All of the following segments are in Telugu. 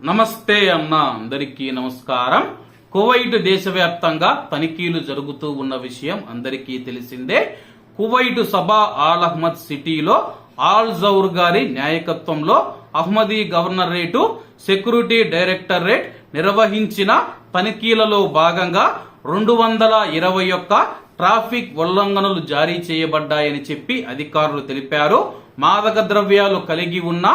నమస్తే అన్న అందరికీ నమస్కారం. కువైట్ దేశవ్యాప్తంగా తనిఖీలు జరుగుతూ ఉన్న విషయం అందరికీ తెలిసిందే. కువైట్ సభా ఆల్ అహ్మద్ సిటీలో ఆల్ జౌర్ గారి నాయకత్వంలో అహ్మదీ గవర్నరేటు సెక్యూరిటీ డైరెక్టరేట్ నిర్వహించిన తనిఖీలలో భాగంగా రెండు వందల ఇరవై ఒక్క ట్రాఫిక్ ఉల్లంఘనలు జారీ చేయబడ్డాయని చెప్పి అధికారులు తెలిపారు. మాదక ద్రవ్యాలు కలిగి ఉన్న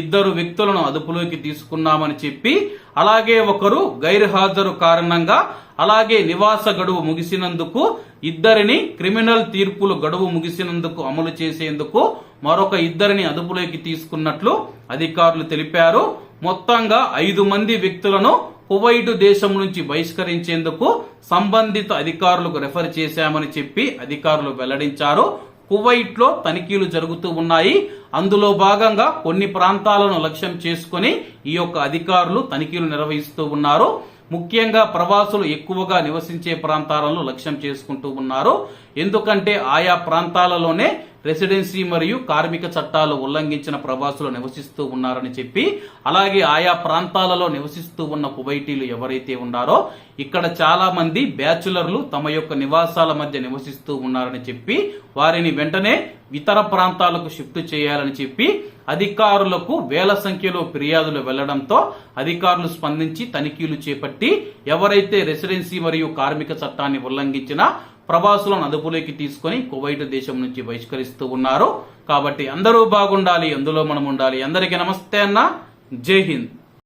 ఇద్దరు వ్యక్తులను అదుపులోకి తీసుకున్నామని చెప్పి అలాగే ఒకరు గైర్హాజరు కారణంగా అలాగే నివాస గడువు ముగిసినందుకు ఇద్దరిని క్రిమినల్ తీర్పులు గడువు ముగిసినందుకు అమలు చేసేందుకు మరొక ఇద్దరిని అదుపులోకి తీసుకున్నట్లు అధికారులు తెలిపారు. మొత్తంగా ఐదు మంది వ్యక్తులను కువైట్ దేశం నుంచి బహిష్కరించేందుకు సంబంధిత అధికారులకు రెఫర్ చేశామని చెప్పి అధికారులు వెల్లడించారు. కువైట్లో తనిఖీలు జరుగుతూ ఉన్నాయి. అందులో భాగంగా కొన్ని ప్రాంతాలను లక్ష్యం చేసుకుని ఈ యొక్క అధికారులు తనిఖీలు నిర్వహిస్తూ ఉన్నారు. ముఖ్యంగా ప్రవాసులు ఎక్కువగా నివసించే ప్రాంతాలను లక్ష్యం చేసుకుంటూ ఉన్నారు. ఎందుకంటే ఆయా ప్రాంతాలలోనే రెసిడెన్సీ మరియు కార్మిక చట్టాలు ఉల్లంఘించిన ప్రవాసులు నివసిస్తూ ఉన్నారని చెప్పి అలాగే ఆయా ప్రాంతాలలో నివసిస్తూ ఉన్న కువైటీలు ఎవరైతే ఉన్నారో ఇక్కడ చాలా మంది బ్యాచులర్లు తమ యొక్క నివాసాల మధ్య నివసిస్తూ ఉన్నారని చెప్పి వారిని వెంటనే ఇతర ప్రాంతాలకు షిఫ్ట్ చేయాలని చెప్పి అధికారులకు వేల సంఖ్యలో ఫిర్యాదులు వెళ్ళడంతో అధికారులు స్పందించి తనిఖీలు చేపట్టి ఎవరైతే రెసిడెన్సీ మరియు కార్మిక చట్టాన్ని ఉల్లంఘించినా ప్రవాసులను అదుపులోకి తీసుకొని కువైట్ దేశం నుంచి బహిష్కరిస్తూ ఉన్నారు. కాబట్టి అందరూ బాగుండాలి అందులో మనం ఉండాలి అందరికీ నమస్తే అన్న. జై హింద్.